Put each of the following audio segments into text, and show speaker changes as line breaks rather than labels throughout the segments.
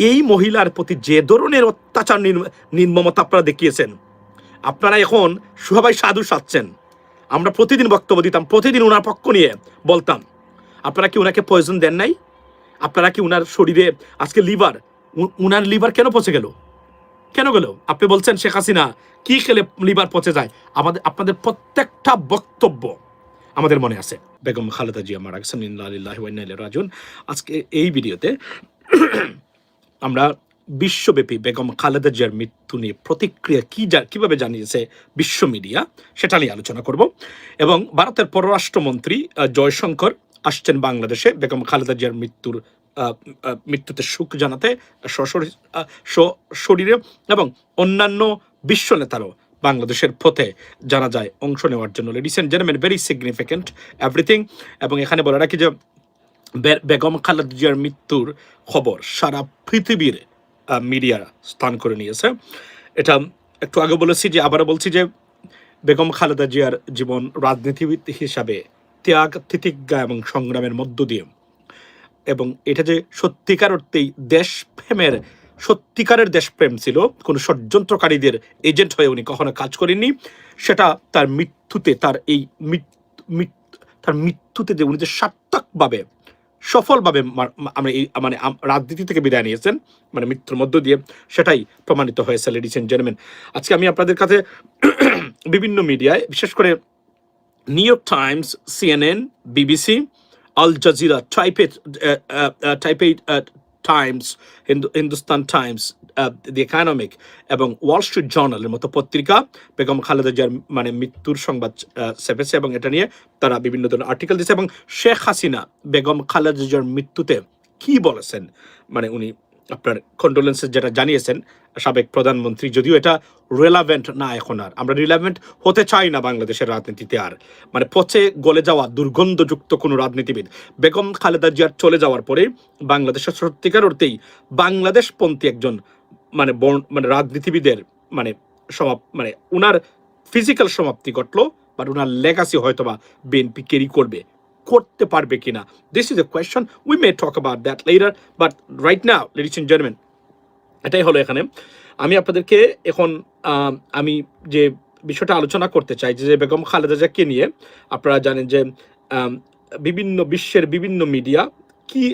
এই মহিলার প্রতি যে ধরনের অত্যাচার নির্ম- নির্মমতা আপনারা দেখিয়েছেন, আপনারা এখন সবাই সাধু সাচ্ছেন আমরা প্রতিদিন বক্তব্য দিতাম, প্রতিদিন ওনার পক্ষ নিয়ে বলতাম, আপনারা কি ওনাকে পয়জন দেন নাই? আপনারা কি ওনার শরীরে, আজকে লিভার উনার লিভার কেন পচে গেল? কেন গেল? আপনি বলছেন শেখ হাসিনা কি খেলে লিভার পচে যায়? আমাদের, আপনাদের প্রত্যেকটা বক্তব্য আমাদের মনে আছে। বেগম খালেদা জিয়া মারা গেছেন, ইন্না আজকে এই ভিডিওতে আমরা বিশ্বব্যাপী বেগম খালেদা জিয়ার মৃত্যু নিয়ে প্রতিক্রিয়া কী যা কীভাবে জানিয়েছে বিশ্ব মিডিয়া, সেটা নিয়ে আলোচনা করব। এবং ভারতের পররাষ্ট্রমন্ত্রী জয়শঙ্কর আসছেন বাংলাদেশে। বেগম খালেদা জিয়ার মৃত্যুর মৃত্যুতে শোক জানাতে, সশরীরে এবং অন্যান্য বিশ্ব নেতারও বাংলাদেশের পথে জানা যায় অংশ নেওয়ার জন্য। Ladies gentleman very significant everything এবং এখানে বলে রাখি যে বেগম খালেদা জিয়ার মৃত্যুর খবর সারা পৃথিবীর মিডিয়া স্থান করে নিয়েছে। এটা একটু আগে বলেছি যে, আবারও বলছি যে, বেগম খালেদা জিয়ার জীবন রাজনীতিবিদ হিসাবে ত্যাগ তিতিজ্ঞা এবং সংগ্রামের মধ্য দিয়ে। এবং এটা যে সত্যিকার অর্থেই দেশপ্রেমের, সত্যিকারের দেশপ্রেম ছিল, কোনো ষড়যন্ত্রকারীদের এজেন্ট হয়ে উনি কখনো কাজ করেননি, সেটা তার মৃত্যুতে, তার এই তার মৃত্যুতে যে উনি যে সার্থকভাবে সফলভাবে মা- মা- আমরা এই মানে রাজনীতি থেকে বিদায় নিয়েছেন মানে মৃত্যুর মধ্য দিয়ে সেটাই প্রমাণিত হয়েছে লেডিস এন্ড জেন্টলম্যান আজকে আমি আপনাদের কাছে বিভিন্ন মিডিয়ায়, বিশেষ করে New York Times CNN BBC Al Jazeera typed typed Times Hindustan Times the Economic এবং ওয়াল স্ট্রিট জার্নালের মতো পত্রিকা, বেগম খালেদা জিয়ার মানে মৃত্যুর সংবাদ চেপেছে এবং এটা নিয়ে তারা বিভিন্ন ধরনের আর্টিকেল দিয়েছে এবং শেখ হাসিনা, বেগম খালেদা জিয়ার মৃত্যুতে কি বলেছেন? মানে উনি আপনার কন্ডোলেন্সেস যেটা জানিয়েছেন সাবেক প্রধানমন্ত্রী, যদিও এটা রিলাভেন্ট না এখন আর। আমরা রিলাভেন্ট হতে চাই না বাংলাদেশের রাজনীতিতে আর। মানে পচে গলে যাওয়া দুর্গন্ধযুক্ত কোনো রাজনীতিবিদ, বেগম খালেদা জিয়ার চলে যাওয়ার পরে বাংলাদেশের সত্যিকার অর্থেই বাংলাদেশপন্থী একজন মানে মানে রাজনীতিবিদের মানে সমাপ মানে উনার ফিজিক্যাল সমাপ্তি ঘটলো বাট উনার লেগাসি হয়তোবা বিএনপি ক্যারি করবে। করতে পারবে কিনা? This is a question we may talk about that letter but right now ladies and gentleman এটাই হলো এখানে। আমি আপনাদেরকে এখন আম, যে বিষয়টা আলোচনা করতে চাই যে বেগম খালেদা জিয়াকে নিয়ে আপনারা জানেন যে বিভিন্ন বিশ্বের বিভিন্ন মিডিয়া কি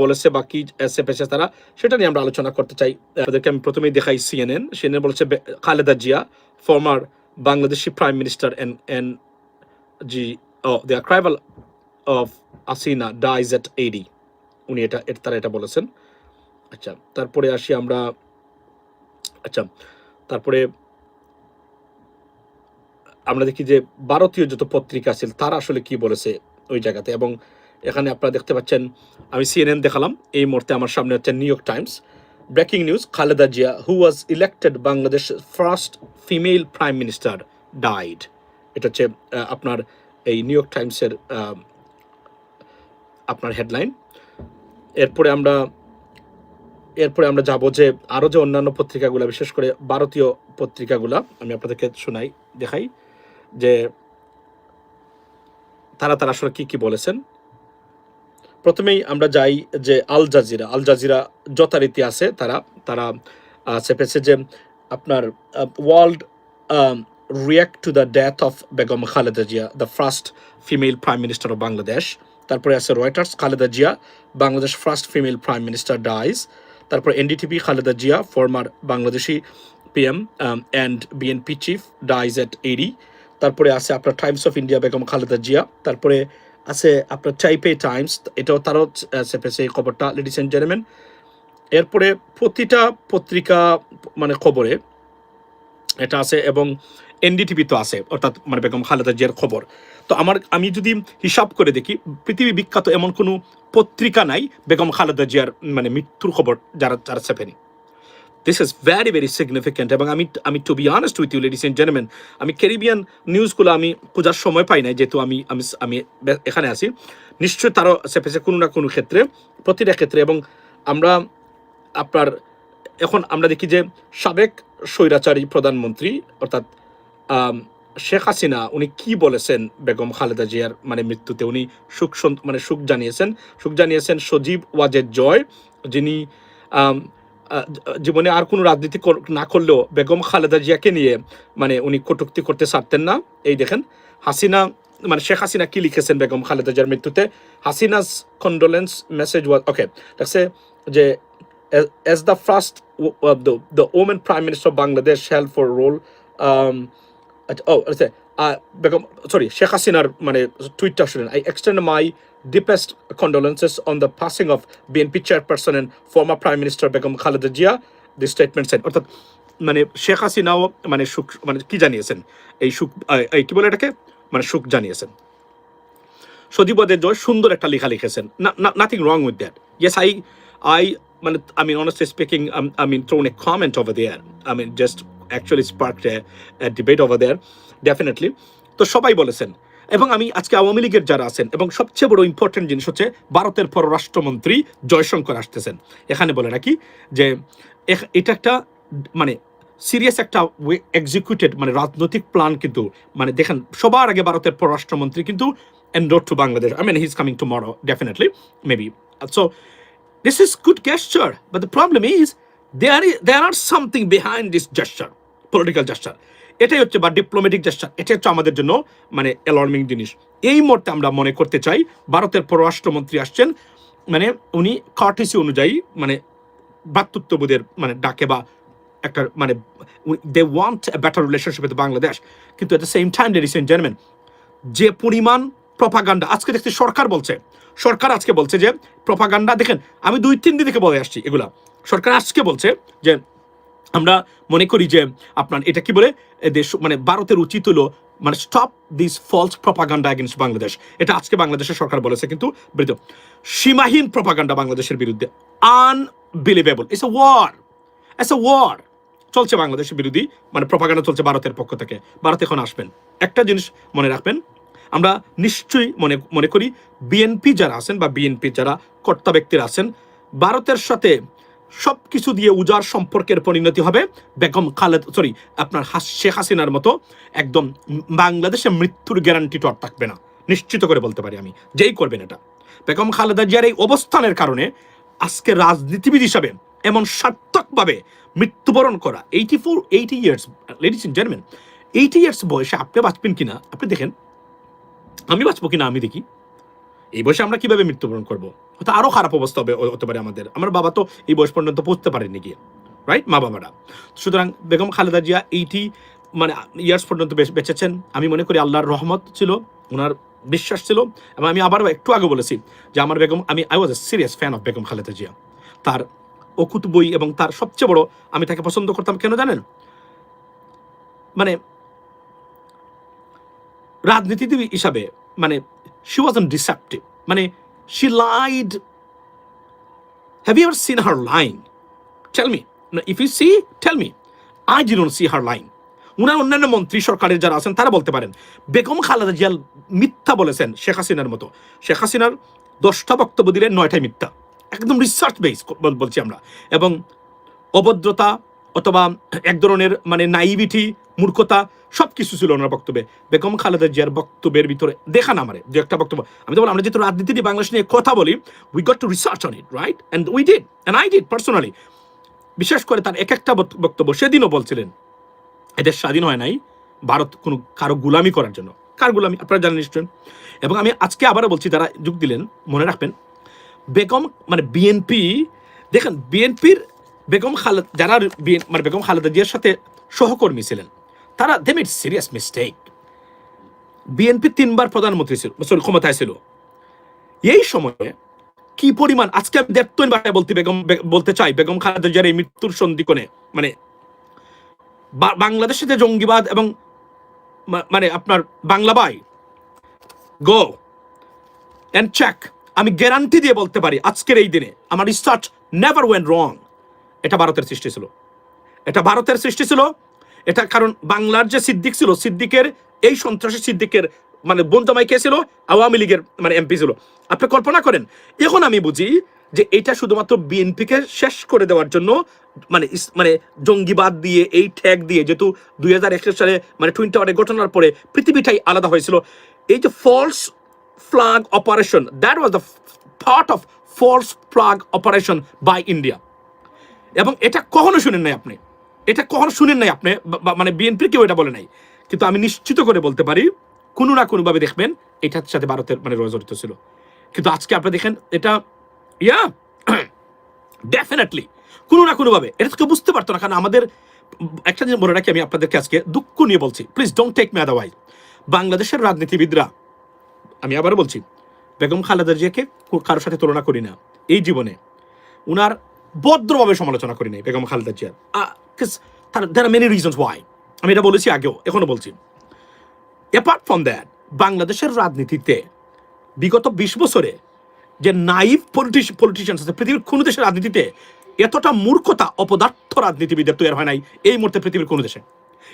বলেছে বা কি চেপেছে তারা সেটা নিয়ে আমরা আলোচনা করতে চাই। আপনাদেরকে আমি প্রথমেই দেখাই সিএনএন সিএনএন বলেছে Khaleda Zia former Bangladeshi prime minister N N G O the অ্যাক্রাইভাল of Hasina dies at eighty উনি এটা তারা এটা বলেছেন। আচ্ছা তারপরে আসি আমরা আচ্ছা তারপরে আমরা দেখি যে ভারতীয় যত পত্রিকা আছে, তারা আসলে কি বলেছে ওই জায়গাতে? এবং এখানে আপনারা দেখতে পাচ্ছেন, আমি সিএনএন দেখালাম, এই মুহূর্তে আমার সামনে হচ্ছে New York Times breaking news Khaleda Zia who was elected Bangladesh first female prime minister died এটা হচ্ছে আপনার এই নিউ ইয়র্ক টাইমসের আপনার হেডলাইন এরপরে আমরা এরপরে আমরা যাব যে আরও যে অন্যান্য পত্রিকাগুলো, বিশেষ করে ভারতীয় পত্রিকাগুলো, আমি আপনাদেরকে শোনাই, দেখাই যে তারা তারা আসলে কি কি বলেছেন। প্রথমেই আমরা যাই যে আল জাজিরা আল জাজিরা যথারীতি আছে তারা তারা চেপেছে যে আপনার world react to the death of Begum Khaleda Zia the first female prime minister of Bangladesh তারপরে আছে Reuters Khaleda Zia, Bangladesh first female prime minister dies তারপর NDTV Khaleda Zia former Bangladeshi PM and BNP chief dies at eighty তারপরে আছে আপনার Times of India Begum Khaleda Zia, তারপরে আছে আপনার টাইপে টাইমস এটাও তারও চেপেছে এই খবরটা লেডিস অ্যান্ড জেন্টলম্যান এরপরে প্রতিটা পত্রিকা মানে খবরে, এটা আছে এবং এনডিটিভি তো আছে, অর্থাৎ মানে বেগম খালেদা জিয়ার খবর। তো আমার, আমি যদি হিসাব করে দেখি, পৃথিবী বিখ্যাত এমন কোনো পত্রিকা নাই বেগম খালেদা জিয়ার মানে মৃত্যুর খবর যারা যারা চেপেনি this is very very significant এবং আমি আমি to be honest with you ladies and gentleman আমি ক্যারিবিয়ান নিউজগুলো আমি খোঁজার সময় পাই নাই, যেহেতু আমি আমি আমি এখানে আছি। নিশ্চয়ই তারও চেপেছে কোনো না কোনো ক্ষেত্রে, প্রতিটা ক্ষেত্রে এবং আমরা আপনার, এখন আমরা দেখি যে সাবেক স্বৈরাচারী প্রধানমন্ত্রী, অর্থাৎ শেখ হাসিনা উনি কি বলেছেন বেগম খালেদা জিয়ার মানে মৃত্যুতে? উনি সুখ মানে সুখ জানিয়েছেন। সুখ জানিয়েছেন সজীব ওয়াজেদ জয় যিনি জীবনে আর কোনো রাজনীতি না করলেও বেগম খালেদা জিয়াকে নিয়ে মানে উনি কটুক্তি করতে ছাড়তেন না। এই দেখেন হাসিনা মানে শেখ হাসিনা কি লিখেছেন বেগম খালেদা জিয়ার মৃত্যুতে? Hasina's condolence message was okay দেখছে যে uh, the the woman prime minister of Bangladesh held for role um oh let's say uh Begum, sorry Sheikh Hasinaর মানে শুনেন I extend my deepest condolences on the passing of BNP chairperson and former prime minister Begum Khaleda Jia the statement said অর্থাৎ মানে শেখ হাসিনাও মানে সুখ মানে কি জানিয়েছেন এই সুখ এই কি বলে এটাকে মানে সুখ জানিয়েছেন সদীপদের জয় সুন্দর একটা লেখা লিখেছেন nothing wrong with that yes I I মানে mean honestly speaking um, I mean thrown a comment over there I mean just actually sparked a, a there definitely. তো সবাই বলেছেন এবং আমি আজকে আওয়ামী লীগের যারা আছেন এবং সবচেয়ে বড় ইম্পর্টেন্ট জিনিস হচ্ছে ভারতের পররাষ্ট্রমন্ত্রী জয়শঙ্কর আসতেছেন। এখানে বলে নাকি যে এটা একটা মানে সিরিয়াস একটা এক্সিকিউটেড মানে রাজনৈতিক প্ল্যান কিন্তু মানে দেখেন সবার আগে ভারতের পররাষ্ট্রমন্ত্রী কিন্তু এন্ডোর to Bangladesh I mean he is coming tomorrow definitely maybe so this is good gesture but the problem is there is, there are something behind this gesture, political gesture. এটাই হচ্ছে বা ডিপ্লোম্যাটিক জেস্টার এটা হচ্ছে আমাদের জন্য মানে alarming জিনিস। এই মুহূর্তে আমরা মনে করতে চাই, ভারতের পররাষ্ট্রমন্ত্রী আসছেন মানে উনি কার্টিসি অনুযায়ী মানে ভ্রাতৃত্ববোধের মানে ডাকে বা একটা মানে they want better relationship with Bangladesh কিন্তু at the same time ladies and gentleman যে পরিমাণ প্রপাগান্ডা আজকে দেখছি সরকার বলছে, সরকার আজকে বলছে যে প্রপাগান্ডা দেখেন, আমি দুই, তিন দিন থেকে বলে আসছি এগুলা। সরকার আজকে বলছে যে আমরা মনে করি যে আপনার এটা কি বলে? দেশ মানে ভারতের উচিত হলো মানে stop this false propaganda against Bangladesh. এটা আজকে বাংলাদেশের সরকার বলেছে কিন্তু বৃদ্ধ সীমাহীন প্রপাগান্ডা বাংলাদেশের বিরুদ্ধে। Unbelievable it's a war as a war চলছে বাংলাদেশের বিরোধী। মানে প্রপাগান্ডা চলছে ভারতের পক্ষ থেকে। ভারত এখন আসবেন। একটা জিনিস মনে রাখবেন, আমরা নিশ্চয়ই মনে মনে করি বিএনপি যারা আছেন বা বিএনপি যারা কর্তা ব্যক্তিরা আছেন, ভারতের সাথে সব কিছু দিয়ে উজার সম্পর্কের পরিণতি হবে। বেগম খালেদ সরি আপনার শেখ হাসিনার মতো একদম বাংলাদেশে মৃত্যুর গ্যারান্টি আর থাকবে না। নিশ্চিত করে বলতে পারি আমি, যেই করবেন এটা। বেগম খালেদা জিয়ার এই অবস্থানের কারণে আজকে রাজনীতিবিদ হিসাবে এমন সার্থকভাবে মৃত্যুবরণ করা eighty four eighty years ladies in gentleman eighty years বয়সে আপনি বাঁচবেন কিনা, আপনি দেখেন, আমি বাঁচবো কিনা আমি দেখি। এই বয়সে আমরা কীভাবে মৃত্যুবরণ করব? হয়তো আরও খারাপ অবস্থা হবে হতে পারে আমাদের। আমার বাবা তো এই বয়স পর্যন্ত পৌঁছতে পারেনি গিয়ে রাইট মা বাবারা। সুতরাং বেগম খালেদা জিয়া এইটি মানে ইয়ার্স পর্যন্ত বেঁচেছেন। আমি মনে করি আল্লাহর রহমত ছিল ওনার বিশ্বাস ছিল, এবং আমি আবারও একটু আগে বলেছি যে আমার বেগম, আমি I was a serious fan of Begum Khaleda Zia. তার অকুত বই এবং তার সবচেয়ে বড়, আমি তাকে পছন্দ করতাম, কেন জানেন? মানে রাজনীতিবিদ হিসাবে মানে শি ওয়াজ ডিসেপ্টিভ মানে she lied have you ever seen her line tell if you see tell me I didn't see her line উনার অন্যান্য মন্ত্রী সরকারের যারা আছেন, তারা বলতে পারেন, বেগম খালেদা জিয়াল মিথ্যা বলেছেন শেখ হাসিনার মতো। শেখ হাসিনার দশটা বক্তব্য দিলেন, নয়টাই মিথ্যা। একদম রিসার্চ বেস বলছি আমরা। এবং অভদ্রতা অথবা এক ধরনের মানে নাইভিটি মূর্খতা সব কিছু ছিল ওনার বক্তব্যে। বেগম খালেদা জিয়ার বক্তব্যের ভিতরে দেখা না আমারে যে একটা বক্তব্য। আমি তো বললাম, আমরা যেহেতু রাজনীতি নিয়ে বাংলাদেশ নিয়ে কথা বলি we got to research on it right and we did and I did personally বিশেষ করে তার এক একটা বক্তব্য সেদিনও বলছিলেন এদের স্বাধীন হয় নাই ভারত কোনো কারও গুলামি করার জন্য। কার গুলামি? আপনারা জানেন নিশ্চয় এবং আমি আজকে আবারও বলছি তারা যোগ দিলেন মনে রাখবেন বেগম মানে বিএনপি দেখেন বিএনপির বেগম খালেদ, যারা মানে বেগম খালেদা জিয়ার সাথে সহকর্মী ছিলেন, তারা they made serious mistake BNP তিনবার প্রধানমন্ত্রী ছিল, সরি, ক্ষমতায় ছিল। এই সময়ে কি পরিমাণ, আজকে আমি দেড়তন বারে বলতে বেগম বলতে চাই, বেগম খালেদা জিয়ার এই মৃত্যুর সন্ধিকোণে মানে বাংলাদেশে যে জঙ্গিবাদ এবং মানে আপনার Bangla by, go and check আমি গ্যারান্টি দিয়ে বলতে পারি, আজকের এই দিনে, আমার রিসার্চ নেভার ওয়েন রং এটা ভারতের সৃষ্টি ছিল। এটা ভারতের সৃষ্টি ছিল, এটা কারণ বাংলার যে সিদ্দিক ছিল, সিদ্দিকের এই সন্ত্রাসী সিদ্দিকের মানে বন্ধমাই কে ছিল? আওয়ামী লীগের মানে এমপি ছিল। আপনি কল্পনা করেন, এখন আমি বুঝি যে এটা শুধুমাত্র বিএনপিকে শেষ করে দেওয়ার জন্য মানে মানে জঙ্গিবাদ দিয়ে, এই ট্যাগ দিয়ে, যেহেতু দুই হাজার একুশ সালে মানে টুইন টাওয়ারের ঘটনার পরে পৃথিবীটাই আলাদা হয়েছিল। এই যে false flag operation that was the part of false flag operation by India এবং এটা কখনো শুনেন নাই আপনি। এটা কখনো শুনেন নাই আপনি মানে বিএনপির কেউ এটা বলে নাই। কিন্তু আমি নিশ্চিত করে বলতে পারি, কোনো না কোনোভাবে দেখবেন এটার সাথে ভারতের মানে জড়িত ছিল। কিন্তু আজকে আপনি দেখেন, এটা, ইয়া ডেফিনেটলি কোনো না কোনোভাবে। এটা তো কেউ বুঝতে পারতো না, কারণ আমাদের, একটা জিনিস মনে রাখি আমি আপনাদেরকে আজকে দুঃখ নিয়ে বলছি। Please don't take me otherwise বাংলাদেশের রাজনীতিবিদরা, আমি আবার বলছি, বেগম খালেদা জিয়াকে কারোর সাথে তুলনা করি না। এই জীবনে, উনার ভদ্রভাবে সমালোচনা করি নাই বেগম খালেদা জিয়ার। There are many reasons why আমি এটা বলেছি আগেও, এখনও বলছি। অ্যাপার্ট ফ্রম দ্যাট বাংলাদেশের রাজনীতিতে বিগত বিশ বছরে যে নাইভ পলিটিশিয়ান আছে, পৃথিবীর কোনো দেশের রাজনীতিতে এতটা মূর্খতা, অপদার্থ রাজনীতিবিদের তৈরি হয় নাই এই মুহূর্তে পৃথিবীর কোনো দেশে।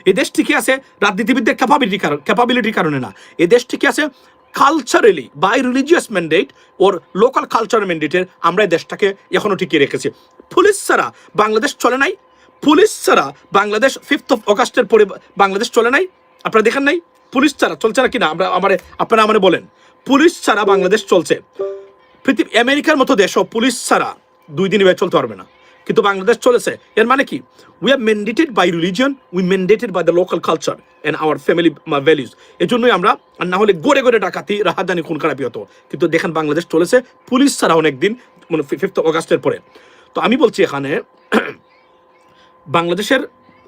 এই দেশ ঠিকই আছে, রাজনীতিবিদদের ক্যাপাবিলিটি কারণ ক্যাপাবিলিটির কারণে না। এ দেশ ঠিকই আছে culturally by religious mandate or local culture ম্যান্ডেটের আমরা এই দেশটাকে এখনও টিকিয়ে রেখেছি। পুলিশ ছাড়া বাংলাদেশ চলে নাই। পুলিশ ছাড়া বাংলাদেশ ফিফথ অফ অগাস্টের পরে বাংলাদেশ চলে নাই। আপনারা দেখেন নাই? পুলিশ ছাড়া চলছে না কিনা আমরা আমার আপনারা আমারে বলেন। পুলিশ ছাড়া বাংলাদেশ চলছে। পৃথিবী আমেরিকার মতো দেশও পুলিশ ছাড়া দুই দিন চলতে পারবে না। কিন্তু বাংলাদেশ চলেছে। এর মানে কি? We are mandated by religion we mandated by the local culture and our family values এই জন্যই আমরা, আর না হলে গড়ে গড়ে ডাকাতি, রাহাদানি খুন খারাপি হতো। কিন্তু দেখেন বাংলাদেশ চলেছে, পুলিশ ছাড়া অনেক দিন মানে ফিফথ অগাস্টের পরে। তো আমি বলছি এখানে, বাংলাদেশের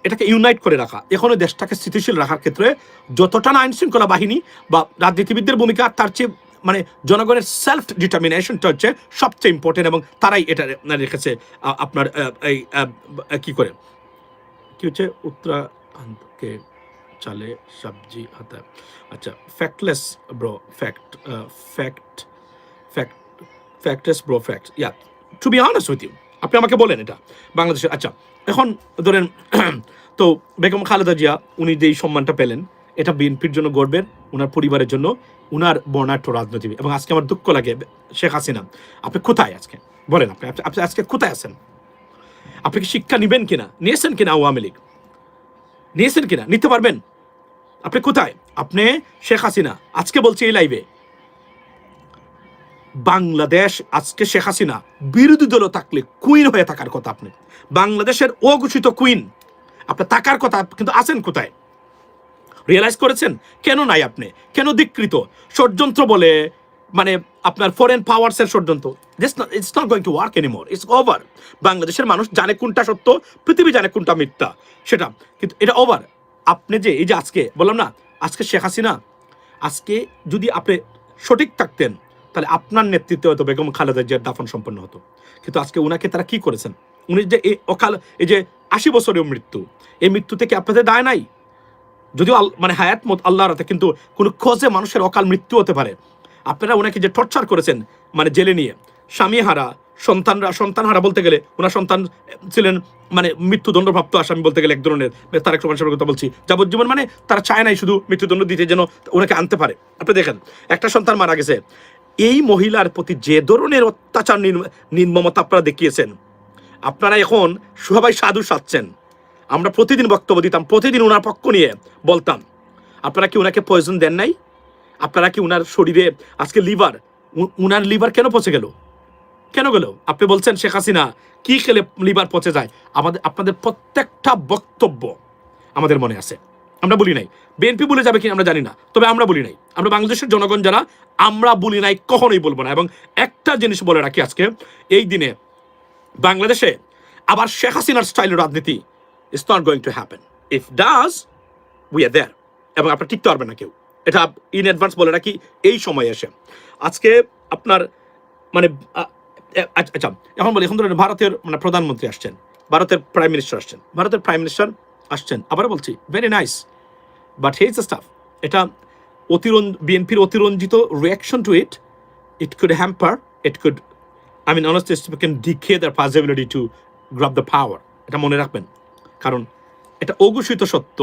এটাকে ইউনাইট করে রাখা। এখনও দেশটাকে স্থিতিশীল রাখার ক্ষেত্রে যতটা না আইন শৃঙ্খলা বাহিনী বা রাজনীতিবিদদের ভূমিকা, তার চেয়ে মানে জনগণের সেলফ ডিটারমিনেশনটা হচ্ছে সবচেয়ে ইম্পর্টেন্ট এবং তারাই এটা রেখেছে আপনার এই কি করে? কি হচ্ছে? উত্তরাখণ্ডকে চালে সবজি হাতা। আচ্ছা factless bro fact fact fact factless bro fact yeah to be honest with you আপনি আমাকে বলেন এটা, বাংলাদেশের আচ্ছা এখন ধরেন, তো বেগম খালেদা জিয়া, উনি যেই সম্মানটা পেলেন, এটা বিএনপির জন্য গর্বের ওনার পরিবারের জন্য উনার বর্ণাঢ্য রাজনীতিবিদ। এবং আজকে আমার দুঃখ লাগে, শেখ হাসিনা, আপনি কোথায় আজকে? বলেন আপনি, আপনি- আপনি আজকে কোথায় আছেন? আপনি কি শিক্ষা নেবেন কিনা? নিয়েছেন কিনা আওয়ামী লীগ? নিয়েছেন কিনা? নিতে পারবেন? আপনি কোথায়? আপনি শেখ হাসিনা, আজকে বলছি এই লাইভে বাংলাদেশ আজকে শেখ হাসিনা, বিরোধী দলও থাকলে কুইন হয়ে থাকার কথা আপনি। বাংলাদেশের অঘোষিত কুইন আপনার থাকার কথা, কিন্তু আছেন কোথায়? রিয়েলাইজ করেছেন? কেন নাই আপনি? কেন ধিকৃত? ষড়যন্ত্র বলে মানে আপনার ফরেন পাওয়ার্স এর ষড়যন্ত্র। It's not going to work anymore it's over বাংলাদেশের মানুষ জানে কোনটা সত্য, পৃথিবী জানে কোনটা মিথ্যা। সেটা, কিন্তু এটা ওভার আপনি যে, এই যে আজকে, বললাম না, আজকে শেখ হাসিনা, আজকে যদি আপনি সঠিক থাকতেন, তাহলে আপনার নেতৃত্বে হয়তো বেগম খালেদা জিয়ার দাফন সম্পন্ন হতো। কিন্তু আজকে উনাকে তারা কি করেছেন? উনি যে, এই অকাল, এই যে আশি বছরের মৃত্যু, এই মৃত্যু থেকে আপনাদের দায় নাই। যদিও মানে হায়াত মত আল্লাহর হাতে, কিন্তু কোনো খোঁজে মানুষের অকাল মৃত্যু হতে পারে। আপনারা ওনাকে যে টর্চার করেছেন মানে জেলে নিয়ে স্বামী হারা সন্তানরা সন্তান হারা বলতে গেলে, ওনার সন্তান ছিলেন মানে মৃত্যুদণ্ডপ্রাপ্ত আসামি বলতে গেলে এক ধরনের তার একটা মানুষের কথা বলছি। যাবজ্জীবন মানে তারা চায় নাই শুধু মৃত্যুদণ্ড দিতে যেন ওনাকে আনতে পারে। আপনি দেখেন, একটা সন্তান মারা গেছে। এই মহিলার প্রতি যে ধরনের অত্যাচার নির্ম- নির্মমতা আপনারা দেখিয়েছেন, আপনারা এখন সবাই সাধু সাচ্ছেন আমরা প্রতিদিন বক্তব্য দিতাম, প্রতিদিন ওনার পক্ষ নিয়ে বলতাম। আপনারা কি ওনাকে পয়জন দেন নাই? আপনারা কি ওনার শরীরে আজকে লিভার উনার লিভার কেন পচে গেল? কেন গেল? আপনি বলছেন শেখ হাসিনা, কি খেলে লিভার পচে যায়? আমাদের, আপনাদের প্রত্যেকটা বক্তব্য আমাদের মনে আছে। আমরা বলি নাই। বিএনপি বলে যাবে কি আমরা জানি না। তবে আমরা বলি নাই। আমরা বাংলাদেশের জনগণ যারা, আমরা বলি নাই, কখনোই বলব না। এবং একটা জিনিস বলে রাখি আজকে, এই দিনে বাংলাদেশে আবার শেখ হাসিনার স্টাইলের রাজনীতি it's not going to happen if does we are there এবং আপনার টিকতে পারবেন না কেউ। এটা ইন অ্যাডভান্স বলে রাখি, এই সময় এসে। আজকে আপনার মানে আচ্ছা এখন বলি, এখন ধরেন ভারতের মানে প্রধানমন্ত্রী আসছেন, ভারতের প্রাইম মিনিস্টার আসছেন, ভারতের প্রাইম মিনিস্টার আসছেন। আবার বলছি very nice but has stuff এটা অতিরন বিএনপির অতিরঞ্জিত reaction to it it could hamper it could I mean honestly speaking decay the possibility to grab the power এটা মনে রাখবেন। কারণ এটা অঘোষিত সত্য,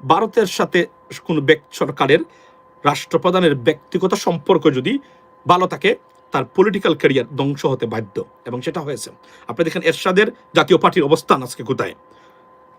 ভারতের সাথে কোনো সরকারের রাষ্ট্রপ্রধানের ব্যক্তিগত সম্পর্ক যদি ভালো থাকে, তার পলিটিক্যাল ক্যারিয়ার ধ্বংস হতে বাধ্য। এবং সেটা হয়েছে, আপনি দেখেন এরশাদের জাতীয় পার্টির অবস্থান আজকে কোথায়?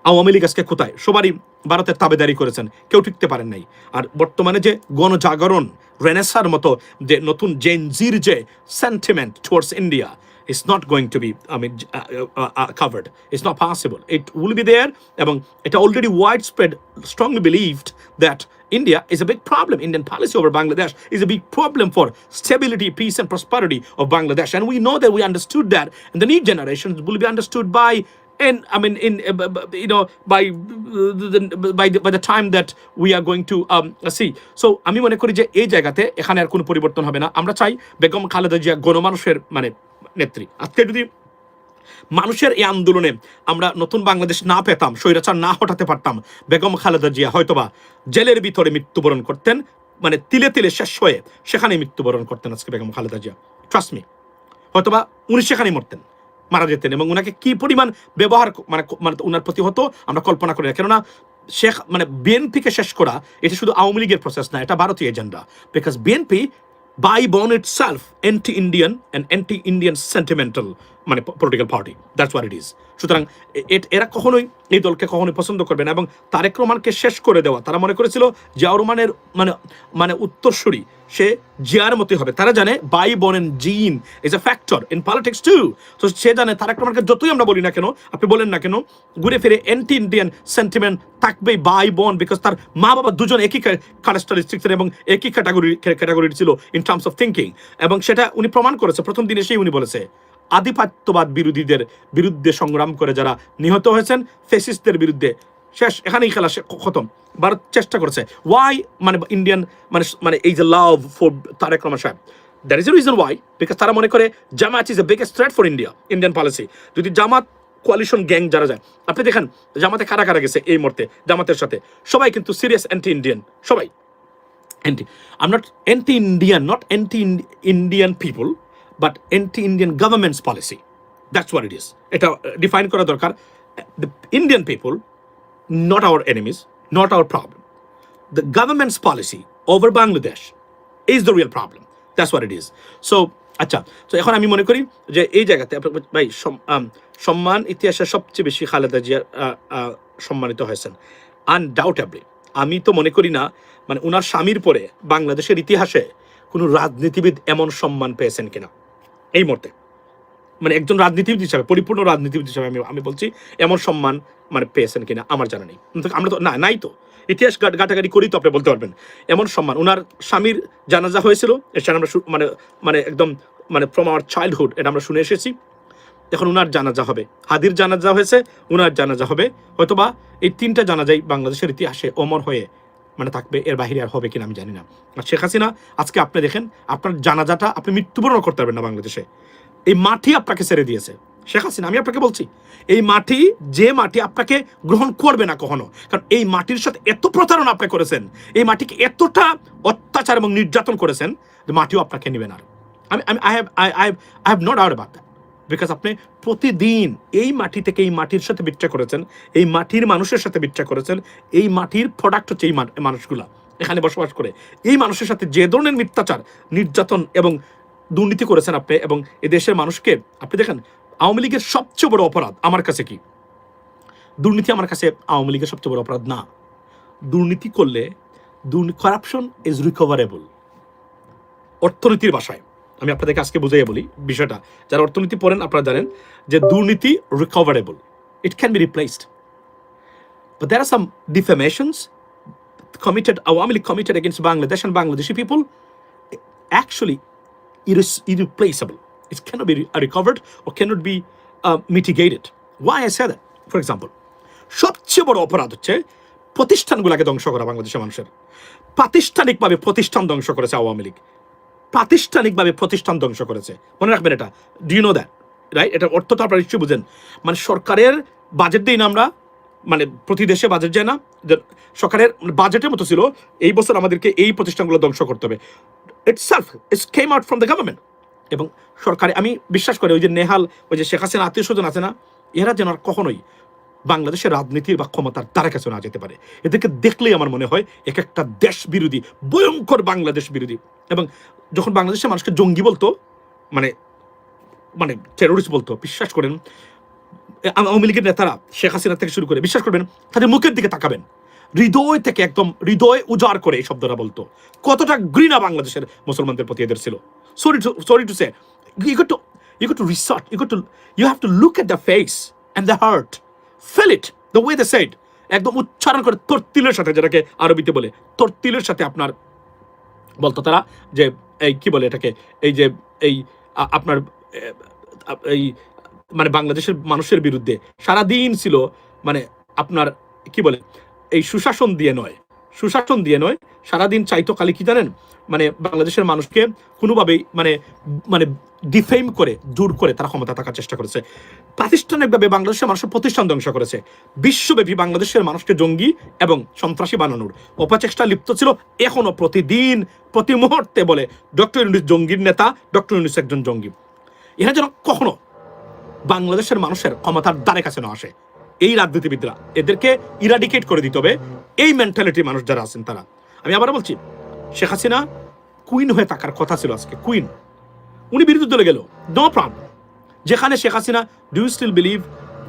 আওয়ামী লীগ আজকে কোথায়? সবারই ভারতের তাবেদারি করেছেন, কেউ টিকতে পারেন নাই। আর বর্তমানে যে গণজাগরণ রেনেসার মতো যে নতুন জেনজির যে sentiment towards India It's not going to be, I mean, uh, uh, uh, covered. It's not possible. It will be there. এবং এটা already widespread, strongly believed that India is a big problem. Indian policy over Bangladesh is a big problem for stability, peace, and prosperity of Bangladesh. And we know that we understood that, and the new generations will be understood by. And I mean, in uh, b- b- you know, by uh, the, by the, by the time that we are going to um, see. So আমি মনে করি যে এই জায়গাতে এখানে আর কোনো পরিবর্তন হবে না আমরা চাই বেগম খালেদা জিয়া গণমানুষের মানে নেত্রী। আজকে যদি মানুষের এই আন্দোলনে আমরা নতুন বাংলাদেশ না পেতাম, স্বৈরাচার না হটাতে পারতাম, বেগম খালেদা জিয়া হয়তোবা জেলের ভিতরে মৃত্যুবরণ করতেন মানে তিলে তিলে শেষ হয়ে সেখানে মৃত্যুবরণ করতেন আজকে বেগম খালেদা জিয়া। ট্রাস্ট মি হয়তোবা উনি সেখানেই মরতেন, মারা যেতেন এবং ওনাকে কি পরিমাণ ব্যবহার মানে মানে ওনার প্রতি হতো, আমরা কল্পনা করি না। কেননা শেখ মানে বিএনপিকে শেষ করা, এটা শুধু আওয়ামী লীগের প্রসেস না, এটা ভারতীয় agenda because BNP by born it self anti Indian and anti Indian sentimental মানে political party that's what it is সুতরাং এরা কখনোই এই দলকে কখনোই পছন্দ করবে না এবং তারেক রহমানকে শেষ করে দেওয়া, তারা মনে করেছিল জিয়াউর রহমানের মানে মানে উত্তরসূরি, সে জিয়ার মতোই হবে। তারা জানে by born and gene is a factor in politics too তো সে জানে তারেক রহমানকে যতই আমরা বলি না কেন, আপনি বলেন না কেন, ঘুরে ফিরে এন্টি ইন্ডিয়ান সেন্টিমেন্ট থাকবেই বাই বন বিকজ তার মা বাবা দুজন একই ক্যারেক্টারিস্টিক্সের এবং একই ক্যাটাগরি ক্যাটাগরির ছিল ইন টার্মস অফ থিঙ্কিং এবং সেটা উনি প্রমাণ করেছে, প্রথম দিনে সেই উনি বলেছে। আধিপত্যবাদ বিরোধীদের বিরুদ্ধে সংগ্রাম করে যারা নিহত হয়েছেন ফেসিস্টদের বিরুদ্ধে। শেষ, এখানেই খেলা খতম। ভারত চেষ্টা করেছে। ওয়াই মানে ইন্ডিয়ান মানে মানে এই যে লাভ ফর তারেক রহমান সাহেব। That is a reason why because তারা মনে করে Jamaat is a biggest threat for India Indian policy যদি জামাত কোয়ালিশন গ্যাং যারা যায়, আপনি দেখেন, জামাতে কারা কারা গেছে এই মুহূর্তে, জামাতের সাথে? সবাই কিন্তু সিরিয়াস অ্যান্টি ইন্ডিয়ান সবাই। Anti not not Indian not not anti-indian people but anti-indian government's policy that's what it is এটা ডিফাইন করা দরকার the indian people not our enemies not our problem the government's policy over bangladesh is the real problem that's what it is so আচ্ছা তো এখন আমি মনে করি যে এই জায়গাতে ভাই সম্মান ইতিহাসে সবচেয়ে বেশি খালেদা জিয়া সম্মানিত হয়েছেন আনডাউটেবলি আমি তো মনে করি না মানে ওনার স্বামীর পরে বাংলাদেশের ইতিহাসে কোনো রাজনীতিবিদ এমন সম্মান পেয়েছেন কিনা এই মুহূর্তে। মানে একজন রাজনীতিবিদ হিসাবে, পরিপূর্ণ রাজনীতিবিদ হিসাবে আমি আমি বলছি, এমন সম্মান মানে পেয়েছেন কিনা আমার জানা নেই। আমরা তো, না, নাই তো। ইতিহাস ঘাটাঘাটি করি তো আপনি বলতে পারবেন। এমন সম্মান। ওনার স্বামীর জানাজা হয়েছিল সেটা আমরা মানে মানে একদম মানে ফ্রম আওয়ার চাইল্ডহুড এটা আমরা শুনে এসেছি। এখন উনার জানাজা হবে। হাদির জানাজা হয়েছে, উনার জানাজা হবে। হয়তোবা এই তিনটা জানাজাই বাংলাদেশের ইতিহাসে অমর হয়ে মানে থাকবে, এর বাহিরে আর হবে কিনা আমি জানি না। আর শেখ হাসিনা, আজকে আপনি দেখেন, আপনার জানাজাটা আপনি মৃত্যুবরণ করতে পারবেন না বাংলাদেশে। এই মাটি আপনাকে ছেড়ে দিয়েছে। শেখ হাসিনা, আমি আপনাকে বলছি, এই মাটি, যে মাটি আপনাকে গ্রহণ করবে না কখনো, কারণ এই মাটির সাথে এত প্রতারণা আপনি করেছেন, এই মাটিকে এতটা অত্যাচার এবং নির্যাতন করেছেন যে মাটিও আপনাকে নেবে না আর। আমি I have I I have not out about because আপনি প্রতিদিন এই মাটি থেকে এই মাটির সাথে বিট্রা করেছেন, এই মাটির মানুষের সাথে বিট্রা করেছেন, এই মাটির প্রোডাক্ট হচ্ছে এই মানুষগুলা। এখানে বসবাস করে। এই মানুষের সাথে যে ধরনের মিথ্যাচার, নির্যাতন এবং দুর্নীতি করেছেন আপনি এবং এই দেশের মানুষকে, আপনি দেখেন, আওয়ামী লীগের সবচেয়ে বড় অপরাধ আমার কাছে কি? দুর্নীতি আমার কাছে আওয়ামী লীগের সবচেয়ে বড় অপরাধ না। দুর্নীতি করলে কারাপশন ইজ রিকভারেবল অর্থনীতির ভাষায় আমি আপনাদেরকে আজকে বুঝাইয়া বলি বিষয়টা। যারা অর্থনীতি পড়েন, আপনারা জানেন যে দুর্নীতি recoverable it can be replaced there are some defamations committed Awami League committed against Bangladesh and Bangladeshi people actually it is irreplaceable it's can be recovered or can not be mitigated why I sir for example সবচেয়ে বড় অপরাধ হচ্ছে প্রতিষ্ঠানগুলোকে ধ্বংস করা বাংলাদেশের মানুষের। প্রাতিষ্ঠানিকভাবে প্রতিষ্ঠান ধ্বংস করেছে আওয়ামী লীগ। প্রাতিষ্ঠানিকভাবে প্রতিষ্ঠান ধ্বংস করেছে। মনে রাখবেন এটা। ডু নো দ্যাট রাইট এটার অর্থ তো আপনারা নিশ্চয়ই বুঝেন। মানে সরকারের বাজেট দিই না আমরা মানে প্রতি দেশে বাজেট যায় না। সরকারের বাজেটের মতো ছিল, এই বছর আমাদেরকে এই প্রতিষ্ঠানগুলো ধ্বংস করতে হবে। It's self it's came out from the government এবং সরকারে, আমি বিশ্বাস করি, ওই যে নেহাল, ওই যে শেখ হাসিনা আত্মীয় স্বজন আছে না, এরা যেন আর কখনোই বাংলাদেশের রাজনীতির বা ক্ষমতার তারা কাছে না যেতে পারে। এদেরকে দেখলেই আমার মনে হয়, এক একটা দেশ বিরোধী, ভয়ঙ্কর বাংলাদেশ বিরোধী। এবং যখন বাংলাদেশের মানুষকে জঙ্গি বলতো মানে মানে টেরোরিস্ট বলতো, বিশ্বাস করেন আওয়ামী লীগের নেতারা শেখ হাসিনা থেকে শুরু করে, বিশ্বাস করবেন, তাদের মুখের দিকে তাকাবেন হৃদয় থেকে একদম হৃদয় উজাড় করে এই শব্দটা বলতো কতটা ঘৃণা বাংলাদেশের মুসলমানদের প্রতি এদের ছিল sorry to sorry to say You got to resort. You got to. You have to look at the face and the heart. Feel it. The way they said. একদম উচ্চারণ করে তর্তিলের সাথে, যেটাকে আরবিতে বলে, তর্তিলের সাথে আপনার বলতো তারা যে এই কি বলে এটাকে? এই যে, এই আপনার এই মানে বাংলাদেশের মানুষের বিরুদ্ধে সারাদিন ছিল মানে আপনার কি বলে? এই সুশাসন দিয়ে নয়। সুশাসন দিয়ে নয়, সারাদিন চাইতো খালি কি জানেন? মানে বাংলাদেশের মানুষকে কোনোভাবেই মানে মানে ডিফেম করে, দূর করে তারা ক্ষমতা থাকার চেষ্টা করেছে। প্রাতিষ্ঠানিকভাবে বাংলাদেশের মানুষের প্রতিষ্ঠান ধ্বংস করেছে। বিশ্বব্যাপী বাংলাদেশের মানুষকে জঙ্গি এবং সন্ত্রাসী বানানোর অপচেষ্টা লিপ্ত ছিল এখনও প্রতিদিন, প্রতি মুহূর্তে বলে ডক্টর ইউনুস জঙ্গির নেতা, ডক্টর ইউনুস একজন জঙ্গি। এরা যেন কখনো বাংলাদেশের মানুষের ক্ষমতার দ্বারে কাছে না আসে। এই রাজনীতিবিদরা, এদেরকে ইরাডিকেট করে দিতে হবে মেন্টালিটি মানুষ যারা আছেন তারা। আমি আবার বলছি, শেখ হাসিনা কুইন হয়ে থাকার কথা ছিল আজকে কুইন উনি বিরোধী দলে গেল নো প্রবলেম যেখানে Sheikh Hasina do you still believe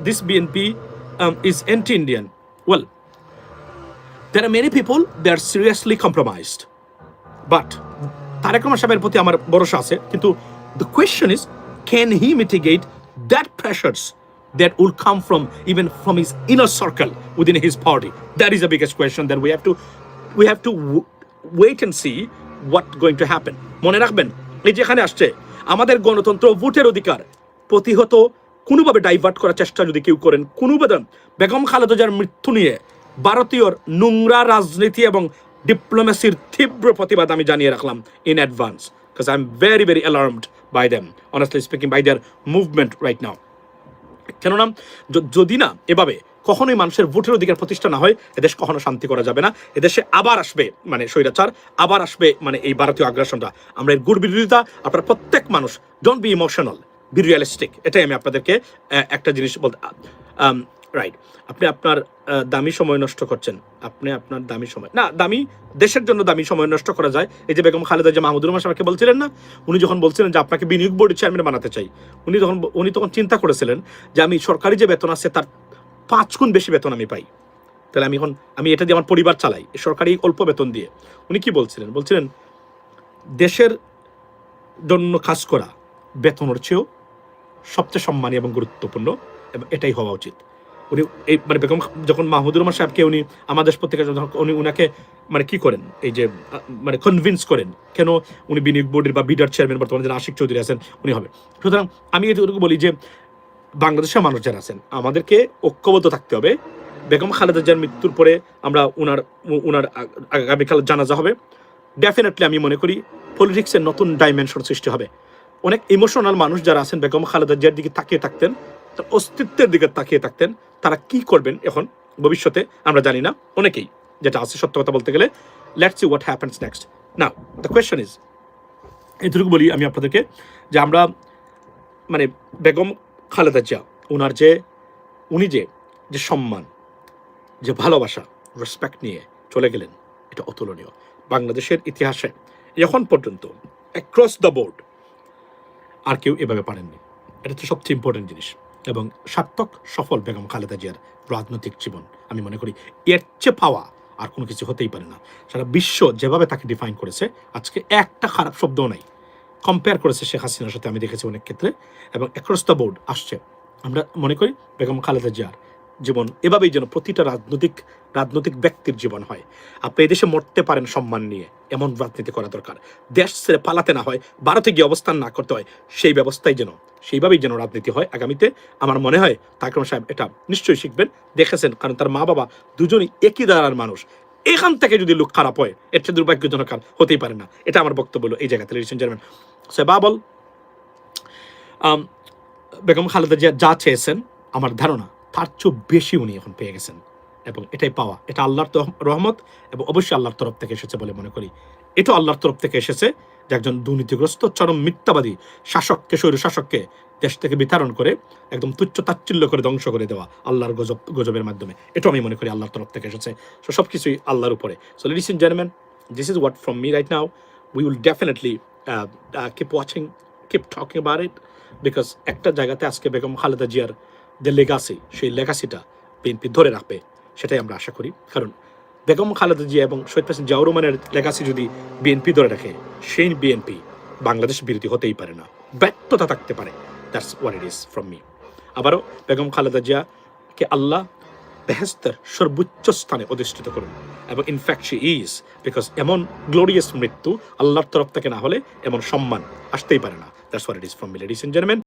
this BNP is anti Indian well there are many people they are seriously compromised. But Tarique Rahman সাহেবের প্রতি আমার ভরসা আছে, কিন্তু the question is can he mitigate that pressures? That will come from, even from his inner circle within his party that is the biggest question that we have to, we have to wait and see what going to happen. মনে রাখবেন, এই যেখানে আসছে, আমাদের গণতন্ত্র ভোটের অধিকার। প্রতিহত, কোনোভাবে ডাইভার্ট করার চেষ্টা যদি কেউ করেন, কোনোভাবে বেগম খালেদা জিয়ার মৃত্যু নিয়ে ভারতীয় নোংরা রাজনীতি এবং ডিপ্লোমেসির তীব্র প্রতিবাদ আমি জানিয়ে রাখলাম in advance because I am very very alarmed by them honestly speaking by their movement right now কেননা যদি না এভাবে কখনোই মানুষের ভোটের অধিকার প্রতিষ্ঠা না হয়, এদেশ কখনো শান্তি করা যাবে না। এদেশে আবার আসবে মানে স্বৈরাচার, আবার আসবে মানে এই ভারতীয় আগ্রাসনটা। আমরা এর গুড় বিরোধিতা, আপনার প্রত্যেক মানুষ don't be emotional be realistic এটাই আমি আপনাদেরকে একটা জিনিস বলতে রাইট আপনি আপনার দামি সময় নষ্ট করছেন। আপনি আপনার দামি সময়, না, দামি, দেশের জন্য দামি সময় নষ্ট করা যায়। এই যে বেগম খালেদা যে মাহমুদুর রহমান সাহেবকে বলছিলেন না, উনি যখন বলছিলেন যে আপনাকে বিনিয়োগ বোর্ডের চেয়ারম্যান বানাতে চাই, উনি তখন উনি তখন চিন্তা করেছিলেন যে আমি সরকারি যে বেতন আছে তার পাঁচ গুণ বেশি বেতন আমি পাই। তাহলে আমি এখন, আমি এটা দিয়ে আমার পরিবার চালাই, সরকারি অল্প বেতন দিয়ে। উনি কি বলছিলেন? বলছিলেন, দেশের জন্য কাজ করা বেতনের চেয়েও সবচেয়ে সম্মানী এবং গুরুত্বপূর্ণ, এবং এটাই হওয়া উচিত। উনি এই মানে বেগম যখন মাহমুদুর রহমান সাহেবকে উনি আমাদের পত্রিকা উনি উনাকে মানে কি করেন? এই যে মানে কনভিন্স করেন, কেন উনি বিনিয়োগ বোর্ডের বা বিডার চেয়ারম্যান বর্তমানে যারা আশিক চৌধুরী আছেন, উনি হবে। সুতরাং আমি এটুকু বলি যে, বাংলাদেশের মানুষ যারা আছেন, আমাদেরকে ঐক্যবদ্ধ থাকতে হবে। বেগম খালেদা জিয়ার মৃত্যুর পরে আমরা উনার উনার আগামীকাল জানাজা হবে। ডেফিনেটলি আমি মনে করি পলিটিক্সের নতুন ডাইমেনশন সৃষ্টি হবে। অনেক ইমোশনাল মানুষ যারা আছেন, বেগম খালেদা জিয়ার দিকে তাকিয়ে থাকতেন, তার অস্তিত্বের দিকে তাকিয়ে থাকতেন তারা কি করবেন এখন ভবিষ্যতে আমরা জানি না। অনেকেই যেটা আছে সত্য কথা বলতে গেলে let's see what happens next না দ্য কোয়েশ্চন ইজ এটুকু বলি আমি আপনাদেরকে যে আমরা মানে বেগম খালেদা জিয়া ওনার যে, উনি যে যে সম্মান, যে ভালোবাসা রেসপেক্ট নিয়ে চলে গেলেন, এটা অতুলনীয়। বাংলাদেশের ইতিহাসে এখন পর্যন্ত অ্যাক্রস দ্য বোর্ড আর কেউ এভাবে পারেননি। এটা তো সবচেয়ে ইম্পর্টেন্ট জিনিস। এবং সার্থক সফল বেগম খালেদা জিয়ার রাজনৈতিক জীবন। আমি মনে করি, এর চেয়ে পাওয়া আর কোনো কিছু হতেই পারে না। সারা বিশ্ব যেভাবে তাকে ডিফাইন করেছে, আজকে একটা খারাপ শব্দও নাই। কম্পেয়ার করেছে শেখ হাসিনার সাথে, আমি দেখেছি অনেক ক্ষেত্রে, এবং অ্যাক্রস দ্য বোর্ড আসছে। আমরা মনে করি, বেগম খালেদা জিয়ার জীবন। এভাবেই যেন প্রতিটা রাজনৈতিক রাজনৈতিক ব্যক্তির জীবন হয়। আপনি এদেশে মরতে পারেন সম্মান নিয়ে। এমন রাজনীতি করা দরকার। দেশ ছেড়ে পালাতে না হয়, ভারতে গিয়ে অবস্থান না করতে হয়, সেই ব্যবস্থাই যেন। সেইভাবেই যেন রাজনীতি হয় আগামীতে। আমার মনে হয় তাকরম সাহেব এটা নিশ্চয়ই শিখবেন, দেখেছেন, কারণ তার মা বাবা দুজনই একই দাঁড়ার মানুষ। এখান থেকে যদি লোক খারাপ হয়, এর চেয়ে দুর্ভাগ্যজনক আর হতেই পারে না। এটা আমার বক্তব্য এই জায়গাতে লেডিস চেয়ারম্যান সে বাবল বেগম খালেদা জিয়া যা চেয়েছেন, আমার ধারণা তার চেয়েও বেশি উনি এখন পেয়ে গেছেন। এবং এটাই পাওয়া। এটা আল্লাহর রহমত এবং অবশ্যই আল্লাহর তরফ থেকে এসেছে বলে মনে করি। এটা আল্লাহর তরফ থেকে এসেছে যে একজন দুর্নীতিগ্রস্ত, চরম মিথ্যাবাদী শাসককে স্বৈর শাসককে দেশ থেকে বিতরণ করে একদম তুচ্ছ তাচ্ছিল্য করে ধ্বংস করে দেওয়া আল্লাহর গজব, গজবের মাধ্যমে। এটা আমি মনে করি আল্লাহর তরফ থেকে এসেছে। সো সব কিছুই আল্লাহর উপরে। So ladies in gentleman this is what from me right now we will definitely keep watching keep talking about it because একটা জায়গাতে আজকে বেগম খালেদা জিয়ার যে লেগাসি সেই লেগাসিটা বিএনপি ধরে রাখবে, সেটাই আমরা আশা করি। কারণ বেগম খালেদা জিয়া এবং শহীদ প্রেসিডেন্ট জিয়াউর রহমানের লেগাসি যদি বিএনপি ধরে রাখে, সেই বিএনপি বাংলাদেশ বিরোধী হতেই পারে না। ব্যর্থতা থাকতে পারে। That's what it is from me আবারও বেগম খালেদা জিয়াকে আল্লাহ বেহেস্তের সর্বোচ্চ স্থানে অধিষ্ঠিত করুন এবং in fact she is because এমন গ্লোরিয়াস মৃত্যু আল্লাহর তরফ থেকে না হলে এমন সম্মান আসতেই পারে না। That's what it is from me ladies and gentleman